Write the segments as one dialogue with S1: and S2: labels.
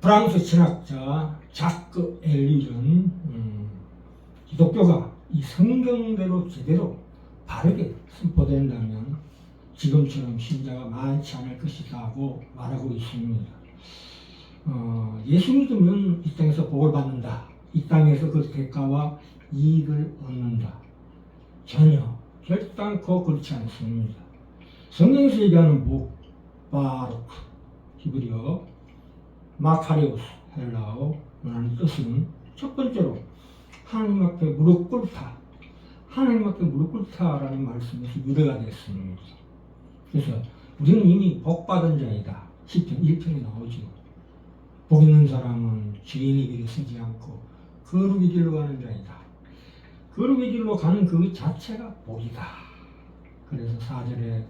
S1: 프랑스 신학자 자크 엘리는 음, 기독교가 이 성경대로 제대로 바르게 선포된다면 지금처럼 신자가 많지 않을 것이다 하고 말하고 있습니다. 어, 예수 믿으면 이 땅에서 복을 받는다. 이 땅에서 그 대가와 이익을 얻는다. 전혀 결단코 그렇지 않습니다. 성경에서 얘기하는 복, 바로크, 히브리어, 마카리오스, 헬라어, 라는 뜻은 첫 번째로 하나님 앞에 무릎 꿇다. 하나님 앞에 무릎 꿇다라는 말씀에서 유래가 됐습니다. 그래서 우리는 이미 복 받은 자이다. 10편 1편에 나오죠. 복 있는 사람은 주인의 길에 서지 않고 거룩의 길로 가는 자이다. 거룩의 길로 가는 그 자체가 복이다. 그래서 4절에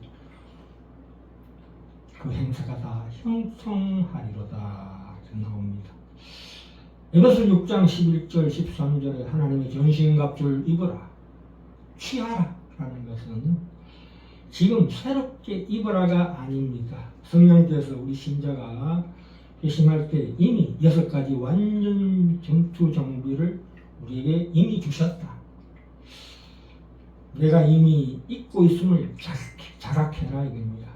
S1: 그 행사가 다 형통하리로다 이렇게 나옵니다. 에베소 6장 11절 13절에 하나님의 전신갑주를 입어라 취하라 라는 것은 지금 새롭게 입어라가 아닙니다. 성령께서 우리 신자가 회심할 때 이미 여섯 가지 완전 전투 정비를 우리에게 이미 주셨다. 내가 이미 입고 있음을 자각해, 자각해라 이겁니다.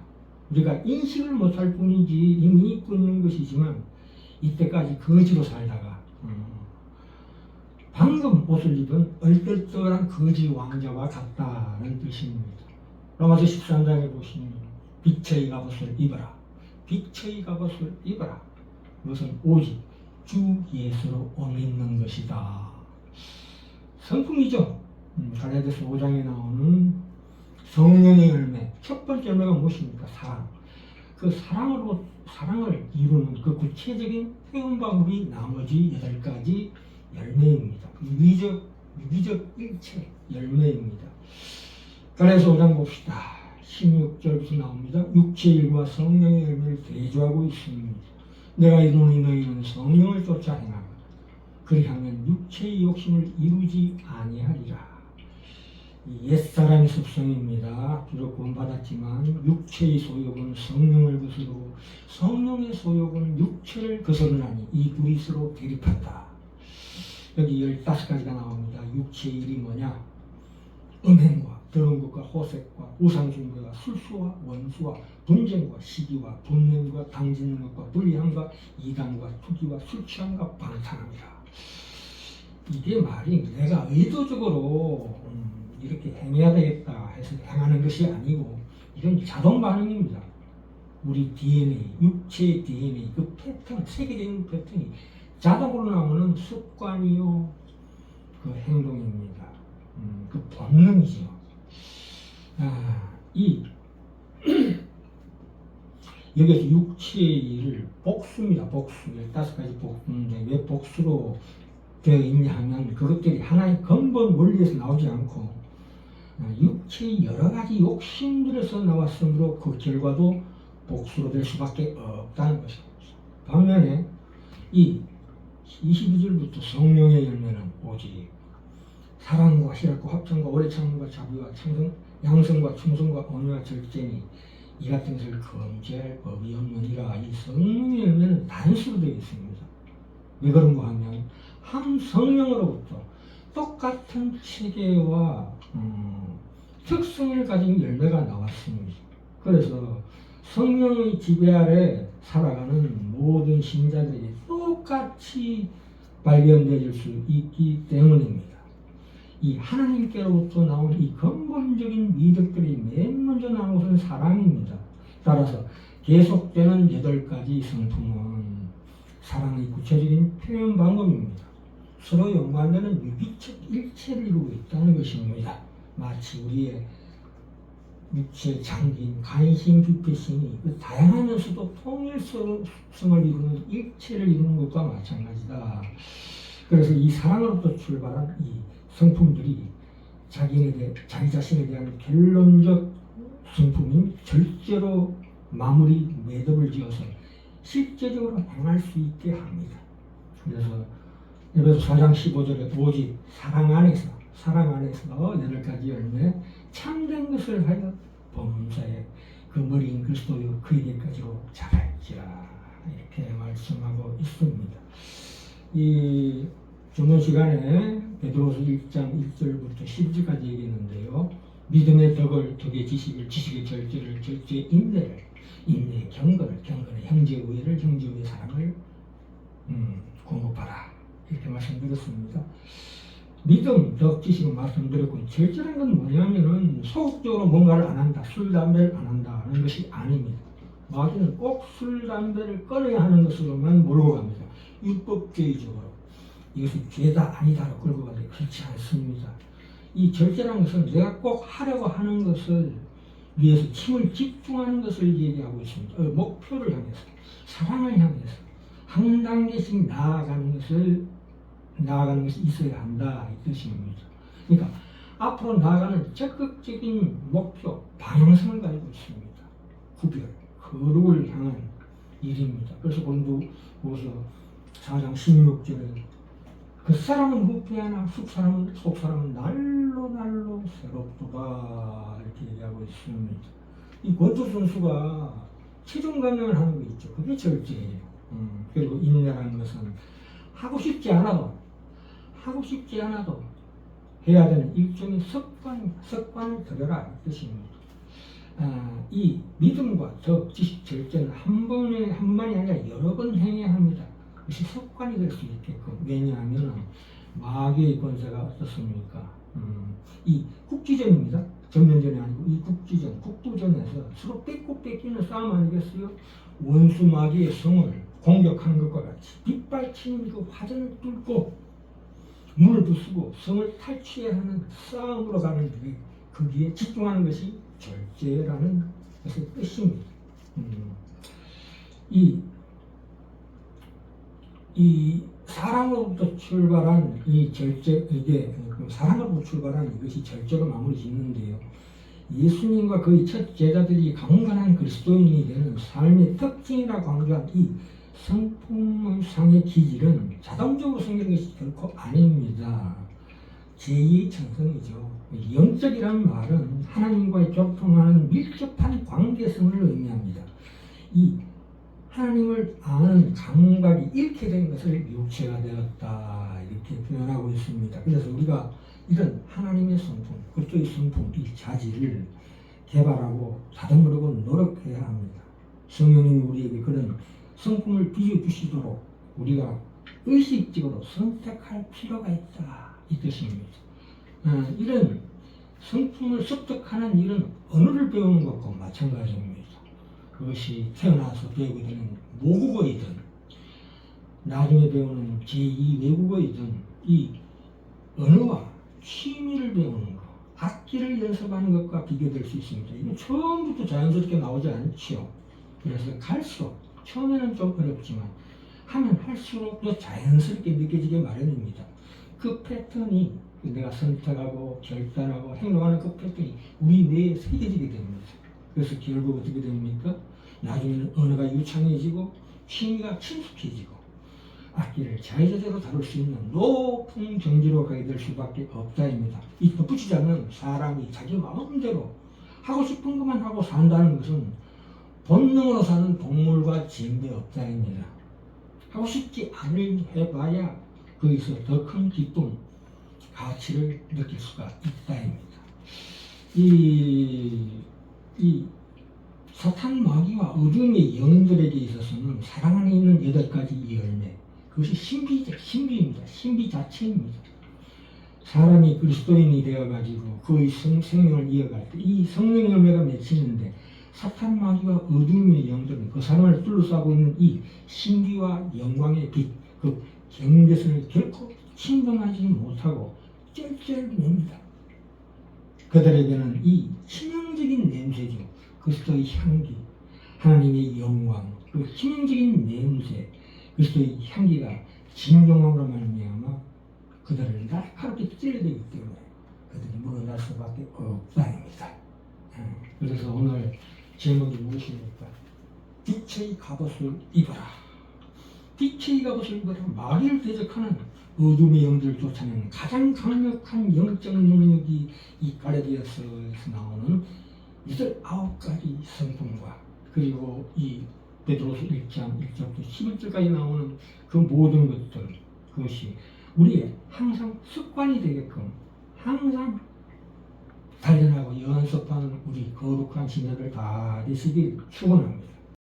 S1: 우리가 인식을 못할 뿐이지 이미 있는 것이지만 이때까지 거지로 살다가 음, 방금 옷을 입은 얼떨떨한 거지 왕자와 같다는 뜻입니다. 로마서 13장에 보시면 빛의 갑옷을 입어라. 빛의 갑옷을 입어라. 그것은 오직 주 예수로 옷 입는 것이다. 성품이죠. 음, 갈라디아서 5장에 나오는 성령의 열매 첫 번째 열매가 무엇입니까? 사랑. 그 사랑으로 사랑을 이루는 그 구체적인 표현 방법이 나머지 여덟 가지 열매입니다. 유기적 유기적 일체 열매입니다. 갈라디아서 5장 봅시다. 16절부터 나옵니다. 육체의 일과 성령의 열매를 대조하고 있습니다. 내가 이루니 너희는 성령을 쫓아 행하라. 그리하면 육체의 욕심을 이루지 아니하리라. 이 옛사람의 습성입니다. 비록 구원받았지만 육체의 소욕은 성령을 거스르고 성령의 소욕은 육체를 거스르나니 이 둘이 서로 대립한다. 여기 15가지가 나옵니다. 육체의 일이 뭐냐? 음행과 더러운 것과 호색과 우상숭배와 술수와 원수와 분쟁과 시기와 분냄과 당짓는 것과 불량과 이단과 투기와 술 취함과 방탕함이라. 이게 말이 내가 의도적으로 음, 이렇게 행해야 되겠다 해서 행하는 것이 아니고 이건 자동 반응입니다. 우리 DNA, 육체의 DNA, 그 패턴, 세계적인 패턴이 자동으로 나오는 습관이요, 그 행동입니다. 음, 그 본능이죠. 아, 이 여기서 육체의 일을 복수입니다. 복수. 다섯 가지 복수인데 왜 복수로 되어 있냐 하면 그것들이 하나의 근본 원리에서 나오지 않고 아, 육체의 여러 가지 욕심들에서 나왔으므로 그 결과도 복수로 될 수밖에 없다는 것입니다. 반면에 이 22절부터 성령의 열매는 오직 사랑과 희락과 합정과 오래 참음과 자비와 창성, 양성과 충성과 언유와 절제니 이 같은 것을 금지할 법이 없느니라 이 성령의 열매는 단수로 되어 있습니다. 왜 그런가 하면 한 성령으로부터 똑같은 체계와 음, 특성을 가진 열매가 나왔습니다. 그래서 성령의 지배 아래 살아가는 모든 신자들이 똑같이 발견되질 수 있기 때문입니다. 이 하나님께로부터 나온 이 근본적인 미덕들이 맨 먼저 나온 것은 사랑입니다. 따라서 계속되는 여덟 가지 성품은 사랑의 구체적인 표현 방법입니다. 서로 연관되는 유기적 일체를 이루고 있다는 것입니다. 마치 우리의 육체 장기인 간신 주폐신이 그 다양하면서도 통일성을 이루는 일체를 이루는 것과 마찬가지다. 그래서 이 사랑으로부터 출발한 이 성품들이 자기에 자기 자신에 대한 결론적 성품인 절제로 마무리 매듭을 지어서 실제적으로 행할 수 있게 합니다. 그래서 에베소 4장 15절에 오직 사랑 안에서 사랑 안에서 여덟 가지 열매 참된 것을 하여 범사에 그 머리인 그리스도의 그에게까지로 자랄지라 이렇게 말씀하고 있습니다. 이 전문 시간에 베드로서 1장 1절부터 10절까지 얘기했는데요. 믿음의 덕을 덕의 지식을 지식의 절제를 절제의 인내를 인내의 경건을 경건의 형제 우애를 형제 우애 사랑을 음, 공급하라 이렇게 말씀드렸습니다. 믿음, 덕, 지식은 말씀드렸고 절제라는 건 뭐냐면은 소극적으로 뭔가를 안 한다, 술, 담배를 안 한다는 것이 아닙니다. 마귀는 꼭 술, 담배를 끊어야 하는 것으로만 몰고 갑니다. 율법주의적으로 이것이 죄다 아니다로 끌고 가는데 그렇지 않습니다. 이 절제라는 것은 내가 꼭 하려고 하는 것을 위해서 힘을 집중하는 것을 얘기하고 있습니다. 어, 목표를 향해서, 사랑을 향해서 한 단계씩 나아가는 것을 나아가는 것이 있어야 한다 이 뜻입니다. 그러니까 앞으로 나아가는 적극적인 목표, 방향성을 가지고 있습니다. 구별, 거룩을 향한 일입니다. 그래서 본도 보서 4장 16절에 그 사람은 후패하나 속 사람은 속 사람은 날로 날로 새롭도다 이렇게 얘기하고 있습니다. 이 권투 선수가 체중 감량을 하는 거 있죠. 그게 절제예요. 음, 그리고 인내라는 것은 하고 싶지 않아도 하고 싶지 않아도 해야 되는 일종의 습관 습관을 들여라 이 뜻입니다. 아, 이 믿음과 덕, 지식, 절제는 한 번에 한 번이 아니라 여러 번 행해야 합니다. 그것이 습관이 될 수 있게끔 왜냐하면 마귀의 권세가 어떻습니까? 음, 이 국지전입니다. 전면전이 아니고 이 국지전, 국부전에서 서로 뺏고 뺏기는 싸움 아니겠어요? 원수 마귀의 성을 공격하는 것과 같이 빗발치는 그 화전을 뚫고 문을 부수고 성을 탈취해야 하는 싸움으로 가는 그 거기에 집중하는 것이 절제라는 것의 뜻입니다. 음, 이, 이 사랑으로부터 출발한 이 절제, 이게 그 사랑으로부터 출발한 이것이 절제로 마무리 짓는데요. 예수님과 그의 첫 제자들이 강건한 그리스도인이 되는 삶의 특징이라 강조한 이 성품상의 기질은 자동적으로 생기는 것이 결코 아닙니다. 제2의 천성이죠. 영적이라는 말은 하나님과의 교통하는 밀접한 관계성을 의미합니다. 이 하나님을 아는 감각이 잃게 된 것을 육체가 되었다 이렇게 표현하고 있습니다. 그래서 우리가 이런 하나님의 성품, 그리스도의 성품, 이 자질을 개발하고 다듬으려고 노력해야 합니다. 성령님이 우리에게 그런 성품을 비워주시도록 우리가 의식적으로 선택할 필요가 있다 이 뜻입니다. 아, 이런 성품을 습득하는 일은 언어를 배우는 것과 마찬가지입니다. 그것이 태어나서 배우게 되는 모국어이든 나중에 배우는 제2 외국어이든 이 언어와 취미를 배우는 것, 악기를 연습하는 것과 비교될 수 있습니다. 이건 처음부터 자연스럽게 나오지 않죠. 그래서 갈수록 처음에는 좀 어렵지만 하면 할수록 더 자연스럽게 느껴지게 마련입니다. 그 패턴이 내가 선택하고 결단하고 행동하는 그 패턴이 우리 뇌에 새겨지게 됩니다. 그래서 결국 어떻게 됩니까? 나중에는 언어가 유창해지고 취미가 친숙해지고 악기를 자유자재로 다룰 수 있는 높은 경지로 가게 될 수밖에 없다입니다. 이 덧붙이자면 사람이 자기 마음대로 하고 싶은 것만 하고 산다는 것은 본능으로 사는 동물과 진배 없다입니다. 하고 싶지 않을 해봐야 거기서 더 큰 기쁨, 가치를 느낄 수가 있다입니다. 이, 이 사탄 마귀와 어둠의 영들에게 있어서는 사랑 안에 있는 여덟 가지 열매, 그것이 신비적 신비입니다. 신비 자체입니다. 사람이 그리스도인이 되어가지고 그의 성, 생명을 이어갈 때 이 성령 열매가 맺히는데 사탄 마귀와 어둠의 영들은 그 사람을 둘러싸고 있는 이 신비와 영광의 빛, 그 경계선을 결코 침범하지 못하고 쩔쩔맵니다. 그들에게는 이 치명적인 냄새죠. 그리스도의 향기, 하나님의 영광, 그 치명적인 냄새, 그리스도의 향기가 진동함으로 말미암아 그들을 날카롭게 찔러대기 때문에 그들이 물어날 수밖에 없다입니다. 음, 그래서 오늘 제목이 무엇입니까? 빛의 갑옷을 입어라. 빛의 갑옷을 입어라. 마귀를 대적하는 어둠의 영들을 쫓아내는 가장 강력한 영적 능력이 이 가레디아서에서 나오는 이들 아홉 가지 성품과 그리고 이 베드로스 1장 1절부터 11절까지 나오는 그 모든 것들 그것이 우리의 항상 습관이 되게끔 항상 단련하고 연습하는 우리 거룩한 신자들 다 되시길 축원합니다.